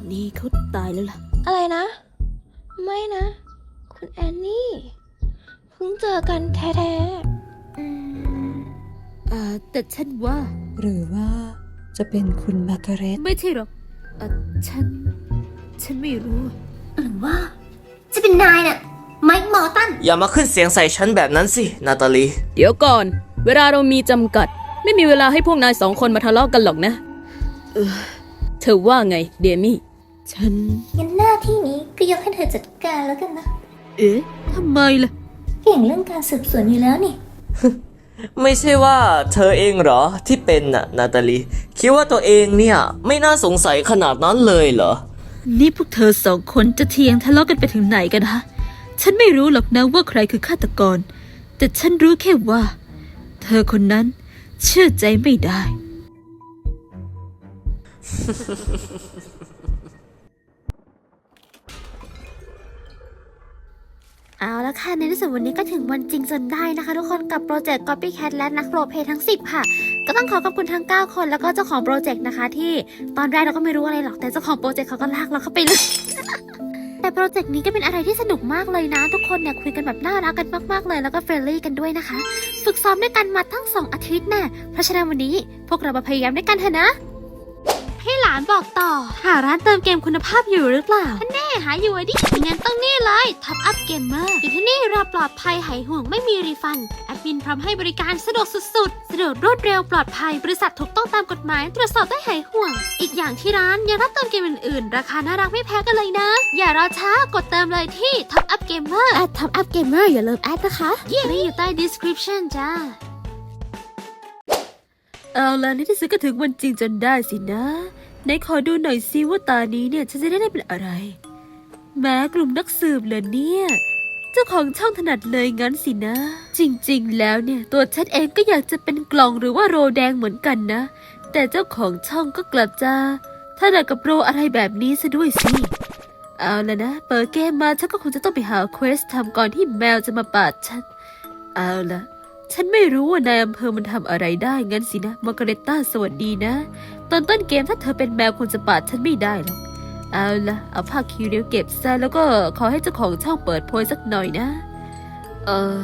นนี่เขาตายแล้วล่ะ อะไรนะ ไม่นะ คุณแอนนี่ เพิ่งเจอกันแท้ๆอืมอ่าแต่ฉันว่า หรือว่าจะเป็นคุณมาร์กาเร็ตไม่ใช่หรอกอะฉัน ฉันไม่รู้หรือว่า จะเป็นนายน่ะไมค์มอร์ตัน อย่ามาขึ้นเสียงใส่ฉันแบบนั้นสิ นาตาลี เดี๋ยวก่อน เวลาเรามีจำกัด ไม่มีเวลาให้พวกนายสองคนมาทะเลาะกันหรอกนะเออเธอว่าไง เดมี่ ฉัน งั้นหน้าที่นี้ก็ยกให้เธอจัดการแล้วกันนะ เอ๊ะทำไมล่ะ เก่งเรื่องการสืบสวนอยู่แล้วนี่ ไม่ใช่ว่าเธอเองเหรอที่เป็นน่ะนาตาลี คิดว่าตัวเองเนี่ย ไม่น่าสงสัยขนาดนั้นเลยเหรอ นี่พวกเธอสองคนจะเทียงทะเลาะกันไปถึงไหนกันฮะ ฉันไม่รู้หรอกนะว่าใครคือฆาตกร แต่ฉันรู้แค่ว่า เธอคนนั้นเชื่อใจไม่ได้ เอาละค่ะ ในที่สุดวันนี้ก็ถึงวันจริงจนได้นะคะ ทุกคนกับโปรเจกต์ Copycat และนักโรเพยทั้ง 10 ค่ะ ก็ต้องขอขอบคุณทั้ง 9 คนแล้วก็เจ้าของโปรเจกต์นะคะ ที่ตอนแรกเราก็ไม่รู้อะไรหรอกแต่เจ้าของโปรเจกต์เขาก็ลากเราเข้าไปเลยแต่โปรเจกต์นี้ก็เป็นอะไรที่สนุกมากเลยนะ ทุกคนเนี่ยคุยกันแบบน่ารักกันมากๆเลยแล้วก็เฟรนลี่กันด้วยนะคะ ฝึกซ้อมด้วยกันมาทั้ง 2 อาทิตย์แน่เพราะฉะนั้นวันนี้พวกเรามาพยายามด้วยกันเถอะนะ ห้หลานบอกต่อ หาร้านเติมเกมคุณภาพอยู่หรือเปล่าแน่หาอยู่อะดิงั้นต้องนี่เลยท็อปอัพเกมเมอร์อยู่ที่นี่เราปลอดภัยหายห่วงไม่มีรีฟัน แอดมินพร้อมให้บริการสะดวกสุดๆ สะดวกรวดเร็วปลอดภัยบริษัทถูกต้องตามกฎหมาย ตรวจสอบได้หายห่วง อีกอย่างที่ร้านยังรับเติมเกมอื่นๆ ราคาน่ารักไม่แพ้กันเลยนะ อย่ารอช้ากดเติมเลยที่ Top Up Gamer แอด Top Up Gamer อย่าลืมแอดนะคะนี่อยู่ใต้ description จ้าเอาล่ะในที่สุดก็ถึงวันจริงจนได้สินะ ไหนขอดูหน่อยซิว่าตานี้เนี่ยฉันจะได้เป็นอะไร แม้กลุ่มนักสืบเหรอเนี่ย เจ้าของช่องถนัดเลยงั้นสินะ จริงๆ แล้วเนี่ยตัวฉันเองก็อยากจะเป็นกล่องหรือว่าโรแดงเหมือนกันนะ แต่เจ้าของช่องก็กลับจะถนัดกับโรอะไรแบบนี้ซะด้วยสิ เอาละนะ เปิดเกมมาฉันก็คงจะต้องไปหาเควสทำก่อนที่แมวจะมาปาดฉัน เอาละฉันไม่รู้ว่านายอำเภอมันทำอะไรได้งั้นสินะมาร์กาเรตต้าสวัสดีนะ ตอนต้นเกมถ้าเธอเป็นแมวคงจะปาดฉันไม่ได้หรอกเอาละเอาผ้าคีริ้วเก็บซะแล้วก็ขอให้เจ้าของช่องเปิดโพยสักหน่อยนะ เออ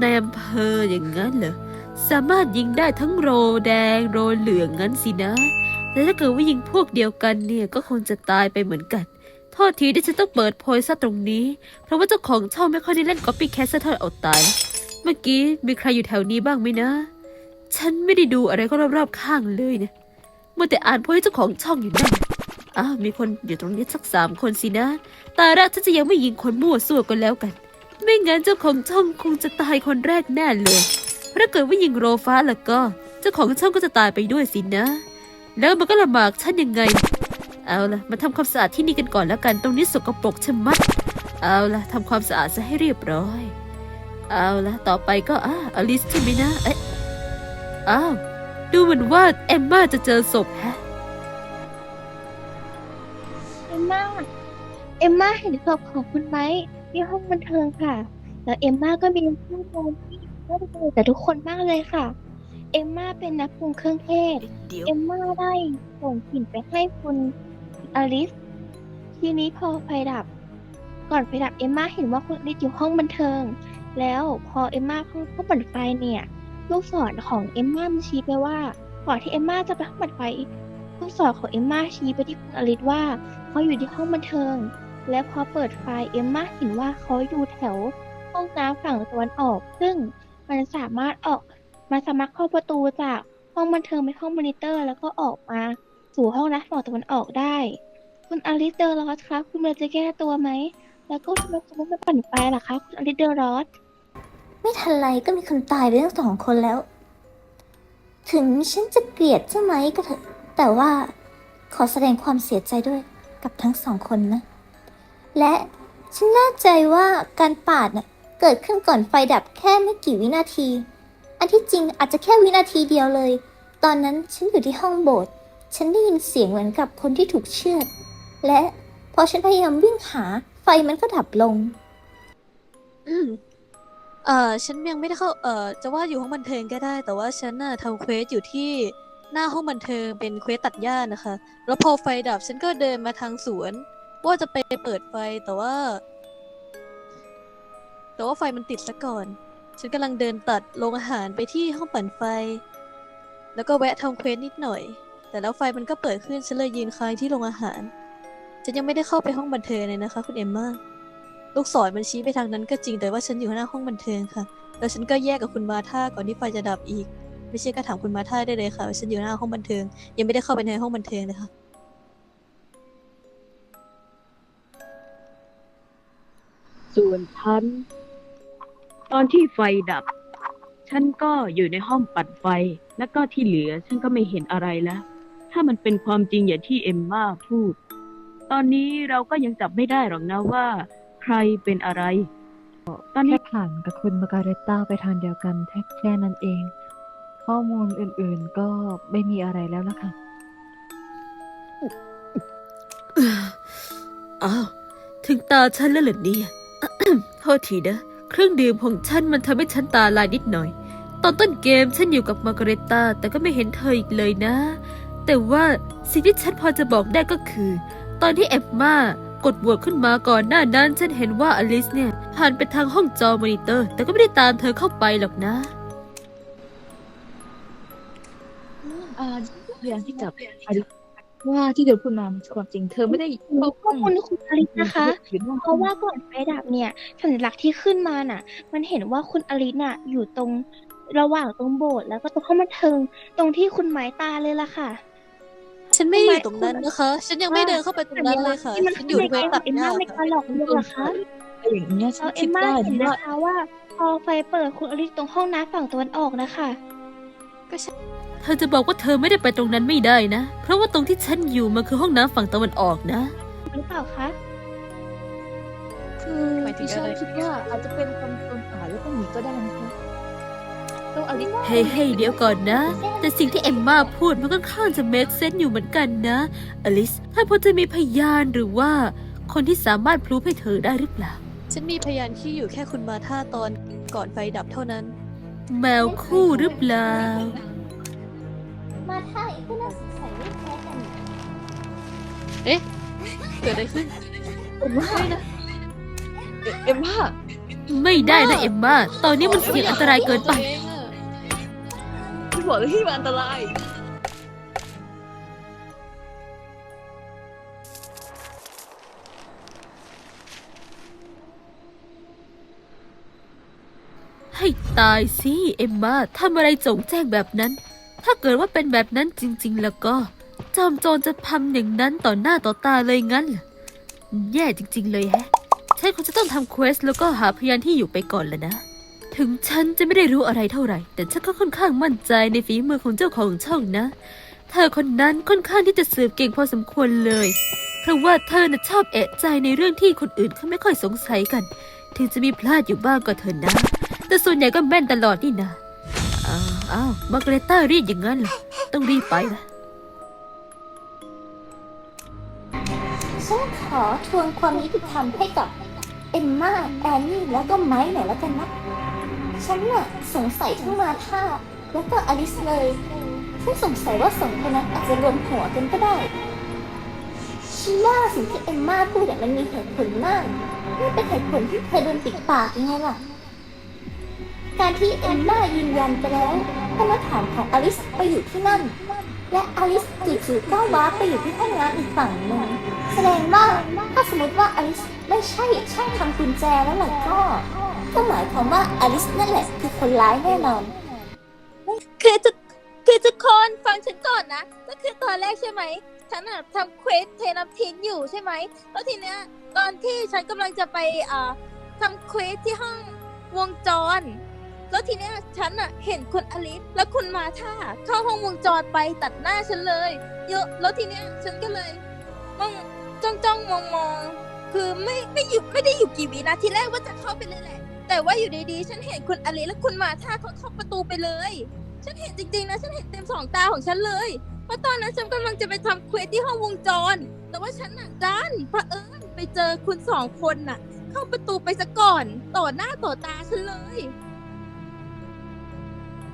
ในอำเภออย่างนั้นเหรอสามารถยิงได้ทั้งโรแดงโรเหลืองงั้นสินะ แต่ถ้าเกิดว่ายิงพวกเดียวกันเนี่ยก็คงจะตายไปเหมือนกัน โทษทีที่ฉันต้องเปิดโพยซะตรงนี้ เพราะว่าเจ้าของช่องไม่ค่อยได้เล่นก๊อปปี้แคสซะเท่าเอาตาย เมื่อกี้มีใครอยู่แถวนี้บ้างไหมนะ ฉันไม่ได้ดูอะไรก็รอบๆข้างเลยนะ มัวแต่อ่านโพยเจ้าของช่องอยู่นั่นอ้าวมีคนอยู่ตรงนี้สักสามคนสินะ ตาแรกฉันจะยังไม่ยิงคนมั่วซั่วกันแล้วกัน ไม่งั้นเจ้าของช่องคงจะตายคนแรกแน่เลยถ้าเกิดว่ายิงโรฟ้าแล้วก็ เจ้าของช่องก็จะตายไปด้วยสินะ แล้วมันก็ลำบากฉันยังไง เอาล่ะมาทำความสะอาดที่นี่กันก่อนแล้วกันตรงนี้สกปรกชะมัด เอาล่ะทำความสะอาดซะให้เรียบร้อย เอาล่ะต่อไปก็อ่าอลิสใช่ไหมนะเอ๊ะอ้าว ดูเหมือนว่าเอมมาจะเจอศพแฮะ เอมมาเอมมาเห็นศพของคุณไหมที่ห้องบันเทิงค่ะ แล้วเอมมาก็มีข้อมูลที่น่าจะเป็นแต่ทุกคนมากเลยค่ะ เอมมาเป็นนักปรุงเครื่องเทศ เดี๋ยวเอมมาได้ส่งกลิ่นไปให้คุณอลิส ทีนี้พอไฟดับ ก่อนไฟดับเอมมาเห็นว่าคุณอลิสอยู่ห้องบันเทิง แล้วพอเอมมาเข้าเข้าเปิดไฟเนี่ย ลูกศรของเอมมามันชี้ไปว่าก่อนที่เอมมาจะไปห้องเปิดไฟลูกศรของเอมมาชี้ไปที่คุณอลิสว่าเขาอยู่ที่ห้องบันเทิง และพอเปิดไฟเอมมาเห็นว่าเขาอยู่แถวห้องน้ำฝั่งตะวันออก ซึ่งมันสามารถออกมันสามารถเข้าประตูจากห้องบันเทิงไปห้องมอนิเตอร์ แล้วก็ออกมาสู่ห้องน้ำฝั่งตะวันออกได้ คุณอลิสเดอรอสคะคุณเราจะแก้ตัวไหมแล้วก็ทำไมคุณไม่ปั่นไฟล่ะคะคุณอลิสเดอรอส ไม่ทันไรก็มีคนตายไปทั้งสองคนแล้ว ถึงฉันจะเกลียดเจ้าไหมก็เถอะ แต่ว่าขอแสดงความเสียใจด้วยกับทั้งสองคนนะ และฉันแน่ใจว่าการปาดน่ะเกิดขึ้นก่อนไฟดับแค่ไม่กี่วินาที อันที่จริงอาจจะแค่วินาทีเดียวเลย ตอนนั้นฉันอยู่ที่ห้องโบสถ์ ฉันได้ยินเสียงเหมือนกับคนที่ถูกเชือด และพอฉันพยายามวิ่งหาไฟมันก็ดับลง อืม เออฉันยังไม่ได้เข้าเออจะว่าอยู่ห้องบันเทิงก็ได้ แต่ว่าฉันน่ะทำเควสอยู่ที่หน้าห้องบันเทิงเป็นเควสตัดหญ้านะคะ แล้วพอไฟดับฉันก็เดินมาทางสวน ว่าจะไปเปิดไฟแต่ว่า แต่ว่าไฟมันติดซะก่อน ฉันกำลังเดินตัดโรงอาหารไปที่ห้องปั่นไฟ แล้วก็แวะทำเควสนิดหน่อย แต่แล้วไฟมันก็เปิดขึ้นฉันเลยยืนค้างที่โรงอาหารฉันยังไม่ได้เข้าไปห้องบันเทิงเลยนะคะ คุณเอมมา ลูกศรมันชี้ไปทางนั้นก็จริงแต่ว่าฉันอยู่หน้าห้องบันเทิงค่ะ แล้วฉันก็แยกกับคุณมาท่าก่อนที่ไฟจะดับอีก ไม่ใช่ก็ถามคุณมาท่าได้เลยค่ะว่าฉันอยู่หน้าห้องบันเทิง ยังไม่ได้เข้าไปในห้องบันเทิงเลยค่ะส่วนฉัน ตอนที่ไฟดับ ฉันก็อยู่ในห้องปัดไฟ แล้วก็ที่เหลือฉันก็ไม่เห็นอะไรแล้วถ้ามันเป็นความจริงอย่างที่เอมมาพูด ตอนนี้เราก็ยังจับไม่ได้หรอกนะว่า ใครเป็นอะไร ตอนนี้แค่ผ่านกับคุณมาการเรตต้าไปทางเดียวกันแค่แค่นั้นเอง ข้อมูลอื่นๆก็ไม่มีอะไรแล้วล่ะค่ะ อ้าว ถึงตาฉันแล้วเหรอเนี่ย โทษทีนะ เครื่องดื่มของฉันมันทำให้ฉันตาลายนิดหน่อย ตอนต้นเกมฉันอยู่กับมาร์กาเรตตาแต่ก็ไม่เห็นเธออีกเลยนะ แต่ว่าสิ่งที่ฉันพอจะบอกได้ก็คือ ตอนที่เอฟมา กดบวชขึ้นมาก่อนหน้านั้นฉันเห็นว่าอลิสเนี่ยผ่านไปทางห้องจอมอนิเตอร์ แต่ก็ไม่ได้ตามเธอเข้าไปหรอกนะอ่าพยายามที่จะอธิว่าที่เธอพูดมามันความจริงเธอไม่ได้ขอบคุณคุณอลิสนะคะ เพราะว่าก่อนไฟดับเนี่ยสัญลักษณ์ที่ขึ้นมาน่ะ มันเห็นว่าคุณอลิสน่ะ อยู่ตรงระหว่างตรงโบสถ์แล้วก็ตรงห้องบันเทิง ตรงที่คุณหมายตาเลยล่ะค่ะ ฉันไม่ได้อยู่ตรงนั้นนะคะ ฉันยังไม่เดินเข้าไปตรงนั้นเลยค่ะที่มันฉันอยู่เควสตัดเอ็มหญ้าม่าในค่ะการหลอกลวงเหรอคะอย่างเงี้ยฉัเอานเอ็คิมดม่าได้เห็นว่านะคะว่าพอไฟเปิดคุณอลิสตรงห้องน้ำฝั่งตะวันออกนะคะเธอจะบอกว่าเธอไม่ได้ไปตรงนั้นไม่ได้นะ เพราะว่าตรงที่ฉันอยู่มันคือห้องน้ำฝั่งตะวันออกนะหรือเปล่าคะคือหมายถึงดิฉันอะไรคิดว่าอาจจะเป็นคนโดนป่าแล้วก็หนีก็ได้นะคะต้องอลิส เฮ้ยเฮ้ยเดี๋ยวก่อนนะ แต่สิ่งที่เอมมาพูดมันค่อนข้างจะ make sense อยู่เหมือนกันนะ อลิสถ้าพอจะมีพยานหรือว่า คนที่สามารถพรูฟให้เธอได้หรือเปล่า ฉันมีพยานที่อยู่แค่คุณมาท่าตอนก่อนไฟดับเท่านั้น แมวคู่หรือเปล่า มาท่าอีกก็น่าสงสัยไม่แพ้กันเกิดอะไรขึ้นเอ็มว่านะเอ็มว่าไม่ได้นะเอมมาตอนนี้มันเสี่ยงอันตรายเกินไปที่ บอกเลยที่มันอันตราย ให้ตายสิเอมมาทำอะไรจงแจ้งแบบนั้น ถ้าเกิดว่าเป็นแบบนั้นจริง ๆ แล้วก็ จอมโจรจะทำอย่างนั้นต่อหน้าต่อตาเลยงั้นเหรอแย่จริง ๆ เลยแฮะ ฉันคงจะต้องทำเควสแล้วก็หาพยานที่อยู่ไปก่อนแหละนะ ถึงฉันจะไม่ได้รู้อะไรเท่าไหร่ แต่ฉันก็ค่อนข้างมั่นใจในฝีมือของเจ้าของช่องนะ เธอคนนั้นค่อนข้างที่จะสืบเก่งพอสมควรเลย เพราะว่าเธอน่ะชอบเอะใจในเรื่องที่คนอื่นเขาไม่ค่อยสงสัยกัน ถึงจะมีพลาดอยู่บ้างก็เถอะนะ แต่ส่วนใหญ่ก็แม่นตลอดนี่นะอ้าวอ้าวมาร์กเรตต้ารีดอย่างนั้นเหรอต้องรีบไปละฉันขอทวงความยุติธรรมให้กับเอมมาแอนนี่แล้วก็ไม้หน่อยแล้วกันนะ ฉันน่ะสงสัยทั้งมาท่าแล้วก็อลิสเลยฉันสงสัยว่าสองคนนั้นอาจจะรวมหัวกันก็ได้ฉันว่าสิ่งที่เอมมาพูดเนี่ยมันมีเหตุผลมากนี่เป็นเหตุผลที่เธอโดนปิดปากยังไงล่ะ การที่เอมมายืนยันไปแล้วว่ามาตรฐานของอลิสไปอยู่ที่นั่น และอลิสจู่ๆก็ว้าไปอยู่ที่ห้องน้ำอีกฝั่งหนึ่งแสดงว่าถ้าสมมติว่าอลิสไม่ใช่ช่างทำกุญแจแล้วล่ะก็ ก็หมายความว่าอลิสนั่นแหละคือคนร้ายแน่นอน คือทุกคือทุกคนฟังฉันก่อนนะ ก็คือตอนแรกใช่ไหม ฉันอะทำเควสเทน้ำทิ้งอยู่ใช่ไหม แล้วทีเนี้ยตอนที่ฉันกำลังจะไปอ่าทำเควสที่ห้องวงจร แล้วทีเนี้ยฉันอะเห็นคุณอลิสและคุณมาท่าเข้าห้องวงจรไปตัดหน้าฉันเลยเยอะแล้วทีเนี้ยฉันก็เลยมองจ้องจ้องมองมองคือไม่ไม่อยู่ไม่ได้อยู่กี่วินาทีแรกว่าจะเข้าไปเลยแหละ แต่ว่าอยู่ดีๆ ฉันเห็นคุณอลิและคุณมาท่าเขาเข้าประตูไปเลย ฉันเห็นจริงๆนะ ฉันเห็นเต็มสองตาของฉันเลย เพราะตอนนั้นฉันกำลังจะไปทำเควสที่ห้องวงจร แต่ว่าฉันน่ะดันเผอิญไปเจอคุณสองคนน่ะ เข้าประตูไปซะก่อน ต่อหน้าต่อตาฉันเลย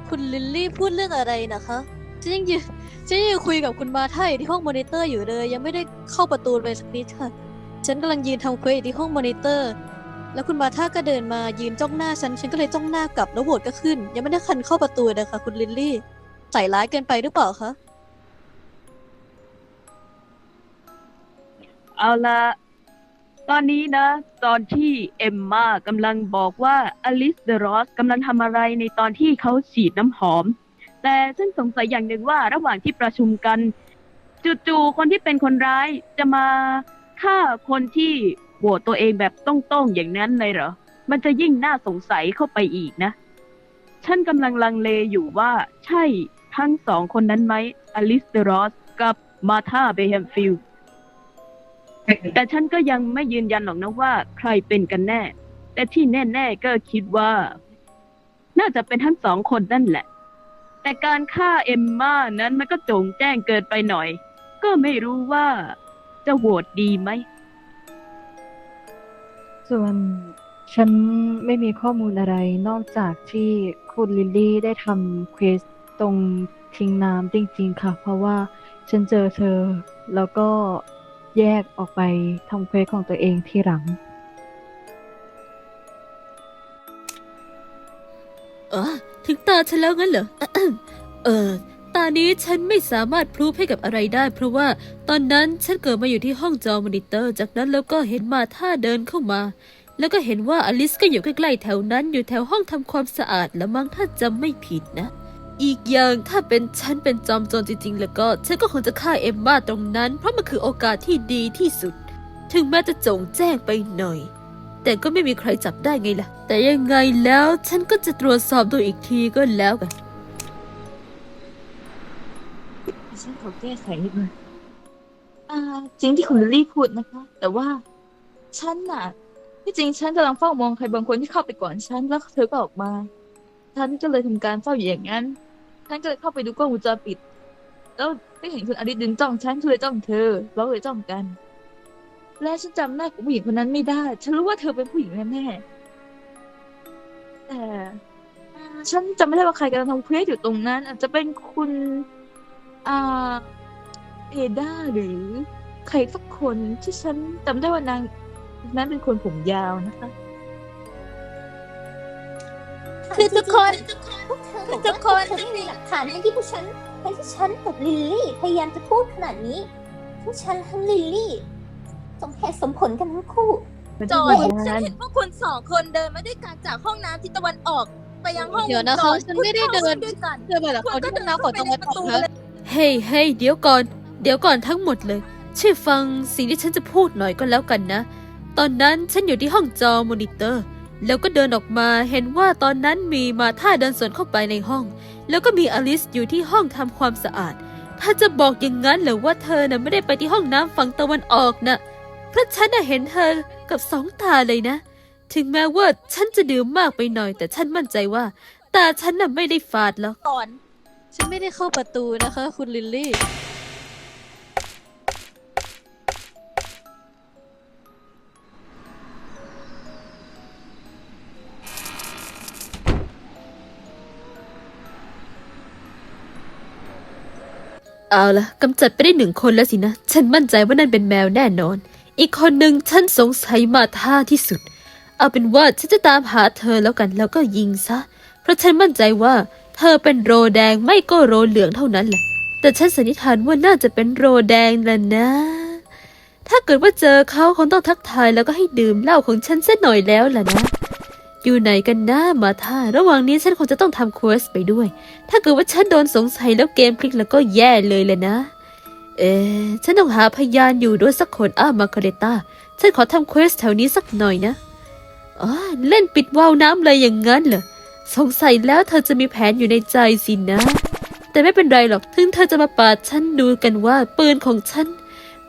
คุณลิลลี่พูดเรื่องอะไรนะคะฉันยังยืนฉันยังคุยกับคุณมาท่าอยู่ที่ห้องมอนิเตอร์อยู่เลย ยังไม่ได้เข้าประตูไปสักนิดค่ะ ฉันกำลังยืนทำเควสอยู่ที่ห้องมอนิเตอร์ แล้วคุณมาท่าก็เดินมายืนจ้องหน้าฉัน ฉันก็เลยจ้องหน้ากลับแล้วโหวตก็ขึ้น ยังไม่ได้คันเข้าประตูเลยค่ะคุณลิลลี่ใส่ร้ายเกินไปหรือเปล่าคะเอาละตอนนี้นะ ตอนที่เอมมากำลังบอกว่าอลิสเดอะรอสกำลังทำอะไรในตอนที่เขาฉีดน้ำหอม แต่ฉันสงสัยอย่างหนึ่งว่าระหว่างที่ประชุมกันจู่ๆคนที่เป็นคนร้ายจะมาฆ่าคนที่ หวตตัวเองแบบต้องๆอย่างนั้นเลยเหรอ มันจะยิ่งน่าสงสัยเข้าไปอีกนะ ฉันกำลังลังเลอยู่ว่าใช่ทั้งสองคนนั้นไหมอลิสเดรอสกับมาธาเบแฮมฟิลแต่ฉันก็ยังไม่ยืนยันหรอกนะว่าใครเป็นกันแน่ แต่ที่แน่ ๆ ก็คิดว่า น่าจะเป็นทั้งสองคนนั่นแหละ แต่การฆ่าเอมมานั้นมันก็โจงแจ้งเกินไปหน่อย ก็ไม่รู้ว่าจะโหวตดีไหม ส่วนฉันไม่มีข้อมูลอะไรนอกจากที่คุณลิลลี่ได้ทำเควสตรงทิ้งน้ำจริงๆค่ะ เพราะว่าฉันเจอเธอ แล้วก็แยกออกไปทำเควสของตัวเองที่หลัง เออถึงตาฉันแล้วงั้นเหรอ เออ นี้ฉันไม่สามารถพรูฟให้กับอะไรได้ เพราะว่าตอนนั้นฉันเกิดมาอยู่ที่ห้องจอมอนิเตอร์ จากนั้นแล้วก็เห็นมาท่าเดินเข้ามา แล้วก็เห็นว่าอลิสก็อยู่ใกล้ๆแถวนั้นอยู่แถวห้องทำความสะอาดแล้วมั้งถ้าจำไม่ผิดนะ อีกอย่างถ้าเป็นฉันเป็นจอมโจรจริง ๆ แล้วก็ฉันก็คงจะฆ่าเอมมาตรงนั้น เพราะมันคือโอกาสที่ดีที่สุด ถึงแม้จะจงแจ้งไปหน่อยแต่ก็ไม่มีใครจับได้ไงล่ะ แต่ยังไงแล้วฉันก็จะตรวจสอบดูอีกทีก็แล้วกัน ฉันขอแก้ไขนิดนึงอ่า จริงที่คุณลิลลี่พูดนะคะ แต่ว่าฉันน่ะ ที่จริงฉันกำลังเฝ้ามองใครบางคนที่เข้าไปก่อนฉันแล้วเธอก็ออกมา ฉันก็เลยทำการเฝ้าอยู่อย่างนั้น ฉันก็เลยเข้าไปดูกล้องวงจรปิด แล้วได้เห็นคุณอดิตดึงจ้องฉันเลยจ้องเธอเราเลยจ้องกัน และฉันจำหน้าของผู้หญิงคนนั้นไม่ได้ ฉันรู้ว่าเธอเป็นผู้หญิงแน่ๆแต่อ่าฉันจำไม่ได้ว่าใครกำลังทำเควสอยู่ตรงนั้น อาจจะเป็นคุณ อ่าเอดาหรือใครสักคนที่ฉันจำได้ว่านางนั้นเป็นคนผมยาวนะคะ คือทุกคนคือทุทุกกคคนนไม่มีหลักฐานให้ที่ผู้ฉันให้ที่ฉันกับลิลลี่พยายามจะพูดขนาดนี้ทั้งฉันทั้งลิลลี่สมเหตุสมผลกันทั้งคู่ จอยฉันเห็นพวกคุณสองคนเดินมาด้วยกันจากห้องน้ำทิศตะวันออก ไปยังห้องเดี๋ยวนะคะจอฉันไม่ได้เดินด้วยกันเจอไปหลักคนที่ห้องน้ำฝั่งตะวันออกนะ เฮ้ยเฮ้ยเดี๋ยวก่อน เดี๋ยวก่อนทั้งหมดเลยช่วยฟังสิ่งที่ฉันจะพูดหน่อยก็แล้วกันนะ ตอนนั้นฉันอยู่ที่ห้องจอมอนิเตอร์ แล้วก็เดินออกมาเห็นว่าตอนนั้นมีมาท่าเดินสวนเข้าไปในห้อง แล้วก็มีอลิสอยู่ที่ห้องทำความสะอาด ถ้าจะบอกอย่างนั้นหรือว่าเธอน่ะไม่ได้ไปที่ห้องน้ำฝั่งตะวันออกน่ะเพราะฉันน่ะเห็นเธอกับสองตาเลยนะ ถึงแม้ว่าฉันจะดื่มมากไปหน่อย แต่ฉันมั่นใจว่า ตาฉันน่ะไม่ได้ฝาดหรอกก่อน ฉันไม่ได้เข้าประตูนะคะ คุณลิลลี่ เอาละกำจัดไปได้หนึ่งคนแล้วสินะ ฉันมั่นใจว่านั่นเป็นแมวแน่นอน อีกคนหนึ่งฉันสงสัยมาท่าที่สุด เอาเป็นว่าฉันจะตามหาเธอแล้วกันแล้วก็ยิงซะ เพราะฉันมั่นใจว่า เธอเป็นโรแดงไม่ก็โรเหลืองเท่านั้นแหละ แต่ฉันสันนิษฐานว่าน่าจะเป็นโรแดงแหละนะ ถ้าเกิดว่าเจอเขาคงต้องทักทายแล้วก็ให้ดื่มเหล้าของฉันสักหน่อยแล้วล่ะนะ อยู่ไหนกันนะมาท่าระหว่างนี้ฉันคงจะต้องทำเควสไปด้วย ถ้าเกิดว่าฉันโดนสงสัยแล้วเกมพลิกแล้วก็แย่เลยเลยนะ เอ๊ฉันต้องหาพยานอยู่ด้วยสักคนอ้ามาคาเรต้าฉันขอทำเควสแถวนี้สักหน่อยนะอ๋อเล่นปิดวาล์วน้ำเลยอย่างนั้นเหรอ สงสัยแล้วเธอจะมีแผนอยู่ในใจสินะ แต่ไม่เป็นไรหรอกถึงเธอจะมาปาดฉันดูกันว่าปืนของฉัน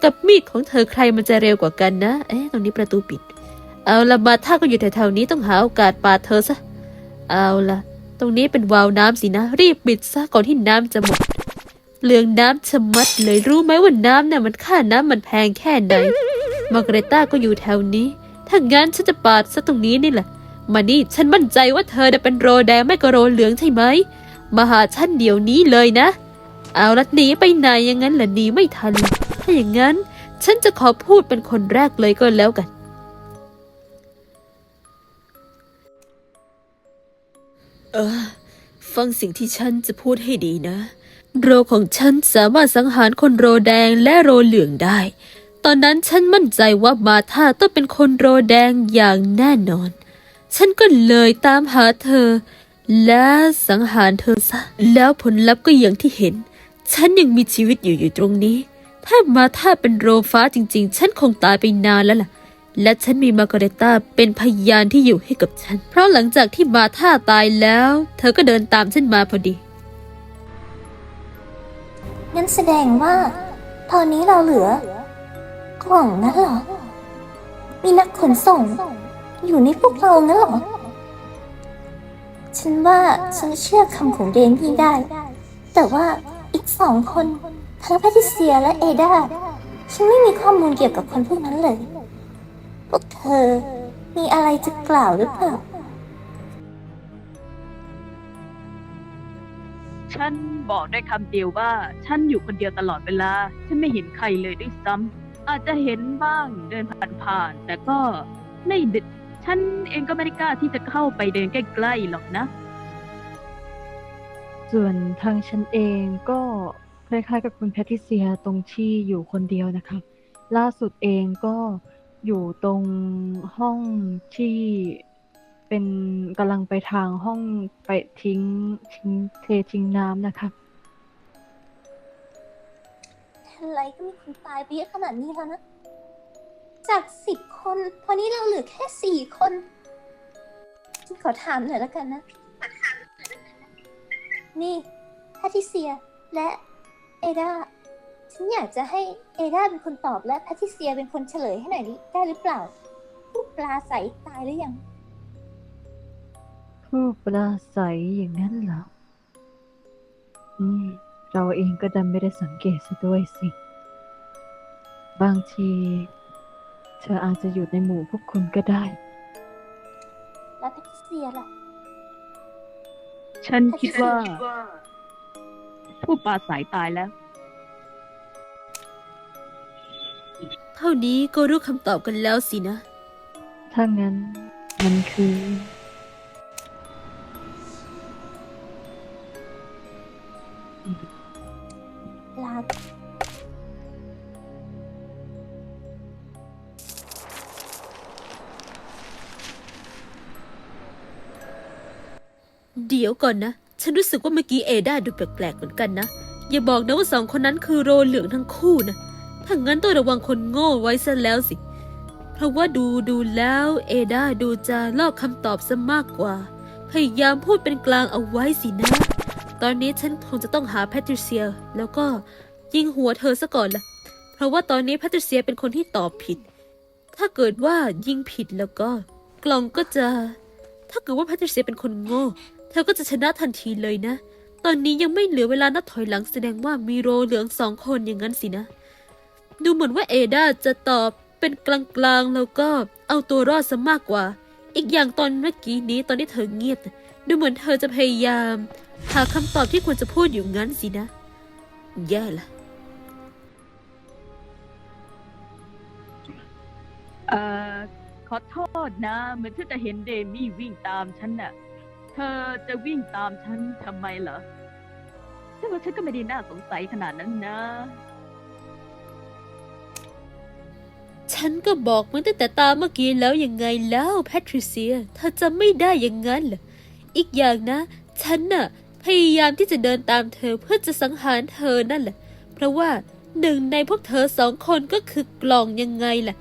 กับมีดของเธอใครมันจะเร็วกว่ากันนะ เอ๊ะตรงนี้ประตูปิด เอาละมาถ้าก็อยู่แถวๆนี้ต้องหาโอกาสปาดเธอซะ เอาละตรงนี้เป็นวาล์วน้ำสินะ รีบปิดซะก่อนที่น้ำจะหมดเลืองน้ำชะมัดเลยรู้ไหมว่าน้ำเนี่ยมันค่าน้ำมันแพงแค่ไหนมาร์เกเรต้าก็อยู่แถวนี้ ถ้างั้นฉันจะปาดซะตรงนี้นี่แหละ มานี่ฉันมั่นใจว่าเธอเนี่ยเป็นโรแดงไม่ก็โรเหลืองใช่ไหม มาหาฉันเดี๋ยวนี้เลยนะ เอาละหนีไปไหนอย่างนั้นล่ะหนีไม่ทันเลยถ้าอย่างนั้น ฉันจะขอพูดเป็นคนแรกเลยก็แล้วกัน เออ ฟังสิ่งที่ฉันจะพูดให้ดีนะ โรของฉันสามารถสังหารคนโรแดงและโรเหลืองได้ ตอนนั้นฉันมั่นใจว่ามาธาต้องเป็นคนโรแดงอย่างแน่นอน ฉันก็เลยตามหาเธอ และสังหารเธอซะ แล้วผลลัพธ์ก็อย่างที่เห็น ฉันยังมีชีวิตอยู่อยู่ตรงนี้ ถ้ามาธาเป็นโรฟ้าจริง ๆ ฉันคงตายไปนานแล้วล่ะ และฉันมีมาร์กาเรต้าเป็นพยานที่อยู่ให้กับฉัน เพราะหลังจากที่มาธาตายแล้ว เธอก็เดินตามฉันมาพอดี งั้นแสดงว่า ตอนนี้เราเหลือกล่องนั้นเหรอ มีนักขนส่ง อยู่ในพวกเรางั้นเหรอ ฉันว่าฉันเชื่อคำของเดนนี่ได้ แต่ว่าอีกสองคนทั้งแพทิเซียและเอดาฉันไม่มีข้อมูลเกี่ยวกับคนพวกนั้นเลย พวกเธอมีอะไรจะกล่าวหรือเปล่า ฉันบอกได้คำเดียวว่า ฉันอยู่คนเดียวตลอดเวลา ฉันไม่เห็นใครเลยด้วยซ้ำอาจจะเห็นบ้างเดินผ่านๆแต่ก็ไม่เด็ด ฉันเองก็ไม่ได้กล้าที่จะเข้าไปเดินใกล้ๆหรอกนะ ส่วนทางฉันเองก็คล้ายๆกับคุณแพทริเซียตรงที่อยู่คนเดียวนะครับล่าสุดเองก็อยู่ตรงห้องที่เป็นกำลังไปทางห้องไปทิ้งทิ้งเททิ้งน้ำนะครับอะไรก็มีคนตายไปเยอะขนาดนี้แล้วนะ จากสิบคนตอนนี้เราเหลือแค่สี่คนฉันขอถามหน่อยแล้วกันนะ นี่แพทิเซียและเอดาฉันอยากจะให้เอดาเป็นคนตอบและแพทิเซียเป็นคนเฉลยให้หน่อยดิได้หรือเปล่าผู้ปลาใสตายหรือยัง ผู้ปราศัยอย่างนั้นเหรอ อืม เราเองก็ดันไม่ได้สังเกตซะด้วยสิ บางที เธออาจจะอยู่ในหมู่พวกคุณก็ได้ และแพทริเซียล่ะ ฉันคิดว่า ผู้ปลาสายตายแล้ว เท่านี้ก็รู้คำตอบกันแล้วสินะ ถ้างั้น มันคือ ลา เดี๋ยวก่อนนะ ฉันรู้สึกว่าเมื่อกี้เอด้าดูแปลกๆเหมือนกันนะ อย่าบอกนะว่าสองคนนั้นคือโรเหลืองทั้งคู่นะ ถ้างั้นต้องระวังคนโง่ไว้ซะแล้วสิ เพราะว่าดูดูแล้วเอด้าดูจะลอกคำตอบซะมากกว่า พยายามพูดเป็นกลางเอาไว้สินะ ตอนนี้ฉันคงจะต้องหาแพทริเซีย แล้วก็ยิงหัวเธอซะก่อนละเพราะว่าตอนนี้แพทริเซียเป็นคนที่ตอบผิด ถ้าเกิดว่ายิงผิดแล้วก็ กล่องก็จะ ถ้าเกิดว่าแพทริเซียเป็นคนโง่ เธอก็จะชนะทันทีเลยนะ ตอนนี้ยังไม่เหลือเวลานับถอยหลังแสดงว่ามีโรเหลืองสองคนอย่างนั้นสินะ ดูเหมือนว่าเอดาจะตอบเป็นกลางๆแล้วก็เอาตัวรอดซะมากกว่า อีกอย่างตอนเมื่อกี้นี้ตอนที่เธอเงียบ ดูเหมือนเธอจะพยายาม หาคำตอบที่ควรจะพูดอยู่งั้นสินะ แย่ละเอ่อ อโทษนะเหมือนที่จะเห็นเดมี่วิ่งตามฉันน่ะ เธอจะวิ่งตามฉันทำไมเหรอฉันว่าฉันก็ไม่ได้น่าสงสัยขนาดนั้นนะ ฉันก็บอกมันตั้งแต่ตาเมื่อกี้แล้วยังไงแล้วแพทริเซียเธอจะไม่ได้อย่างนั้นเหรออีกอย่างนะ ฉันน่ะ พยายามที่จะเดินตามเธอเพื่อจะสังหารเธอนั่นแหละ เพราะว่าหนึ่งในพวกเธอสองคนก็คือกล่องยังไงล่ะ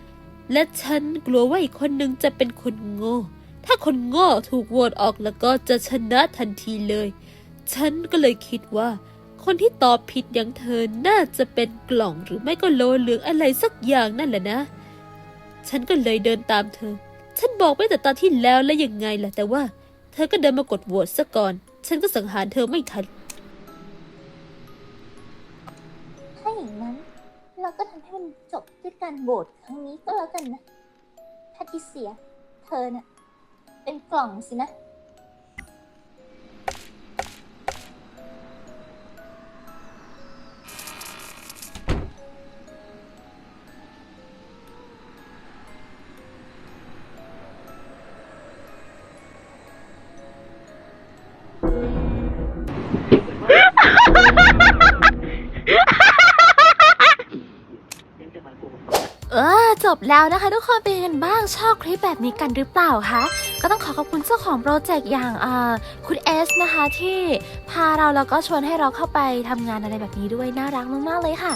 และฉันกลัวว่าอีกคนหนึ่งจะเป็นคนโง่ ถ้าคนโง่ถูกโหวตออกแล้วก็จะชนะทันทีเลย ฉันก็เลยคิดว่า คนที่ตอบผิดอย่างเธอน่าจะเป็นกล่องหรือไม่ก็โลเหลืองอะไรสักอย่างนั่นแหละนะ ฉันก็เลยเดินตามเธอ ฉันบอกไปแต่ตอนที่แล้วแล้วยังไงล่ะแต่ว่า เธอก็เดินมากดโหวตซะก่อน ฉันก็สังหารเธอไม่ทันถ้าอย่างนั้น เราก็ทำให้มันจบด้วยการโหวตครั้งนี้ก็แล้วกันนะแพทริเซีย เธอน่ะ เป็นกล่องสินะ แล้วนะคะ ทุกคนเป็นกันบ้างชอบคลิปแบบนี้กันหรือเปล่าคะก็ต้องขอขอบคุณเจ้าของโปรเจกต์อย่างคุณเอสนะคะ ที่พาเราแล้วก็ชวนให้เราเข้าไปทำงานอะไรแบบนี้ด้วยน่ารักมากๆเลยค่ะ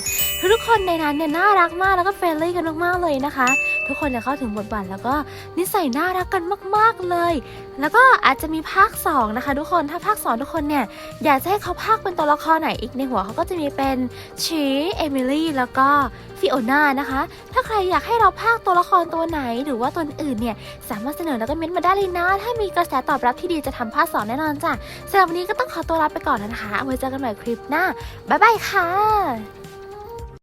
ทุกคนในนั้นเนี่ยน่ารักมากแล้วก็เฟรนลี่กันมากๆเลยนะคะ ทุกคนเนี่ยเข้าถึงบทบาทแล้วก็นิสัยน่ารักกันมาก ๆเลย แล้วก็อาจจะมีภาค 2 นะคะ ทุกคนถ้าภาค 2 ทุกคนเนี่ยอยากจะให้เขาภาคเป็นตัวละครไหนอีกในหัวเขาก็จะมีเป็นชีเอมิลี่แล้วก็ฟิโอนานะคะ ถ้าใครอยากให้เราภาคตัวละครตัวไหนหรือว่าตัวอื่นเนี่ยสามารถเสนอแล้วก็เม้นต์มาได้เลยนะ ถ้ามีกระแสตอบรับที่ดีจะทำภาค2แน่นอนจ้ะสำหรับวันนี้ก็ต้องขอตัวลาไปก่อนนะคะเอาไว้เจอกันใหม่คลิปหน้าบ๊ายบายค่ะ